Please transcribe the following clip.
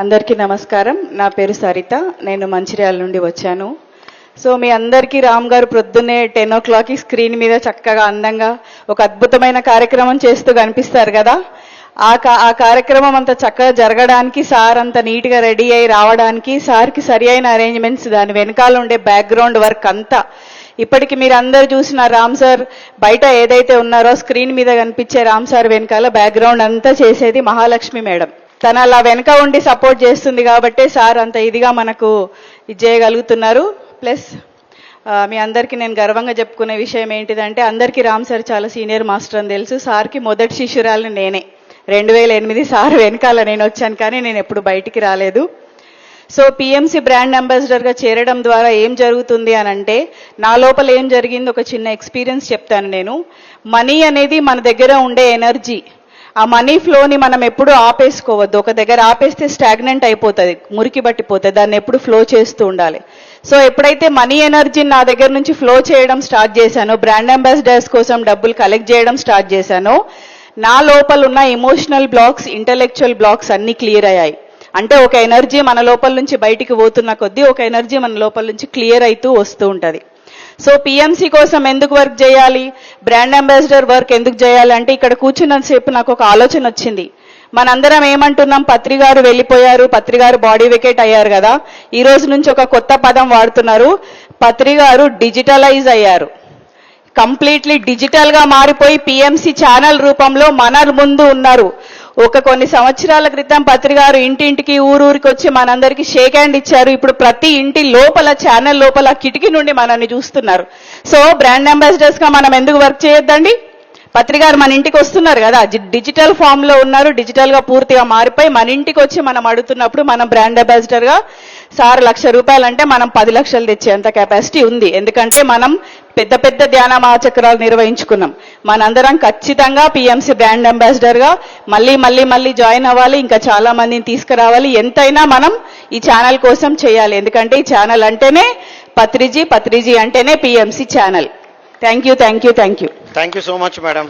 అందరికీ నమస్కారం. నా పేరు సరిత. నేను మంచిర్యాల నుండి వచ్చాను. సో మీ అందరికీ రామ్ గారు ప్రొద్దున్నే టెన్ ఓ క్లాక్కి స్క్రీన్ మీద చక్కగా అందంగా ఒక అద్భుతమైన కార్యక్రమం చేస్తూ కనిపిస్తారు కదా? ఆ కా ఆ కార్యక్రమం అంత చక్కగా జరగడానికి సార్ అంత నీట్గా రెడీ అయి రావడానికి సార్కి సరి అయిన అరేంజ్మెంట్స్ దాని వెనకాల ఉండే బ్యాక్గ్రౌండ్ వర్క్ అంతా. ఇప్పటికి మీరు అందరు చూసిన రామ్ సార్ బయట ఏదైతే ఉన్నారో స్క్రీన్ మీద కనిపించే రామ్ సార్ వెనకాల బ్యాక్గ్రౌండ్ అంతా చేసేది మహాలక్ష్మి మేడం. తను అలా వెనక ఉండి సపోర్ట్ చేస్తుంది కాబట్టి సార్ అంత ఇదిగా మనకు ఇది చేయగలుగుతున్నారు. ప్లస్ మీ అందరికీ నేను గర్వంగా చెప్పుకునే విషయం ఏంటిదంటే అందరికీ రామ్ సార్ చాలా సీనియర్ మాస్టర్ అని తెలుసు. సార్కి మొదటి శిష్యురాలు నేనే. రెండు వేల ఎనిమిది సార్ వెనకాల నేను వచ్చాను కానీ నేను ఎప్పుడు బయటికి రాలేదు. సో పిఎంసి బ్రాండ్ అంబాసిడర్గా చేరడం ద్వారా ఏం జరుగుతుంది అని అంటే నా లోపల ఏం జరిగింది ఒక చిన్న ఎక్స్పీరియన్స్ చెప్తాను నేను. మనీ అనేది మన దగ్గర ఉండే ఎనర్జీ. ఆ మనీ ఫ్లోని మనం ఎప్పుడు ఆపేసుకోవద్దు. ఒక దగ్గర ఆపేస్తే స్టాగ్నెంట్ అయిపోతుంది మురికి పట్టిపోతుంది దాన్ని ఎప్పుడు ఫ్లో చేస్తూ ఉండాలి. సో ఎప్పుడైతే మనీ ఎనర్జీ నా దగ్గర నుంచి ఫ్లో చేయడం స్టార్ట్ చేశానో బ్రాండ్ అంబాసిడర్స్ కోసం డబ్బులు కలెక్ట్ చేయడం స్టార్ట్ చేశానో నా లోపల ఉన్న ఎమోషనల్ బ్లాక్స్ ఇంటలెక్చువల్ బ్లాక్స్ అన్ని క్లియర్ అయ్యాయి. అంటే ఒక ఎనర్జీ మన లోపల నుంచి బయటికి పోతున్న కొద్దీ ఒక ఎనర్జీ మన లోపల నుంచి క్లియర్ అవుతూ వస్తూ ఉంటుంది. సో పిఎంసి కోసం ఎందుకు వర్క్ చేయాలి? బ్రాండ్ అంబాసిడర్ వర్క్ ఎందుకు చేయాలి? అంటే ఇక్కడ కూర్చున్నంతసేపు నాకు ఒక ఆలోచన వచ్చింది. మనందరం ఏమంటున్నాం? పత్రి గారు వెళ్ళిపోయారు. పత్రి గారు బాడీ వికెట్ అయ్యారు కదా. ఈ రోజు నుంచి ఒక కొత్త పదం వాడుతున్నారు. పత్రి గారు డిజిటలైజ్ అయ్యారు. కంప్లీట్లీ డిజిటల్గా మారిపోయి పిఎంసి ఛానల్ రూపంలో మన ముందు ఉన్నారు. ఒక కొన్ని సంవత్సరాల క్రితం పత్రికారు ఇంటింటికి ఊరూరికి వచ్చి మనందరికీ షేక్ హ్యాండ్ ఇచ్చారు. ఇప్పుడు ప్రతి ఇంటి లోపల ఛానల్ లోపల కిటికీ నుండి మనల్ని చూస్తున్నారు. సో బ్రాండ్ అంబాసిడర్స్గా మనం ఎందుకు వర్క్ చేయొద్దండి? పత్రికారు మన ఇంటికి వస్తున్నారు కదా. డిజిటల్ ఫామ్లో ఉన్నారు. డిజిటల్గా పూర్తిగా మారిపోయి మన ఇంటికి వచ్చి మనం అడుగుతున్నప్పుడు మనం బ్రాండ్ అంబాసిడర్గా సార్ లక్ష రూపాయలు అంటే మనం పది లక్షలు తెచ్చేంత కెపాసిటీ ఉంది. ఎందుకంటే మనం పెద్ద పెద్ద ధ్యాన మహాచక్రాలు నిర్వహించుకున్నాం. మనందరం ఖచ్చితంగా పిఎంసి బ్రాండ్ అంబాసిడర్గా మళ్ళీ మళ్ళీ మళ్ళీ జాయిన్ అవ్వాలి. ఇంకా చాలా మందిని తీసుకురావాలి. ఎంతైనా మనం ఈ ఛానల్ కోసం చేయాలి. ఎందుకంటే ఈ ఛానల్ అంటేనే పత్రిజీ పత్రిజీ అంటేనే PMC channel thank you thank you thank you thank you so much madam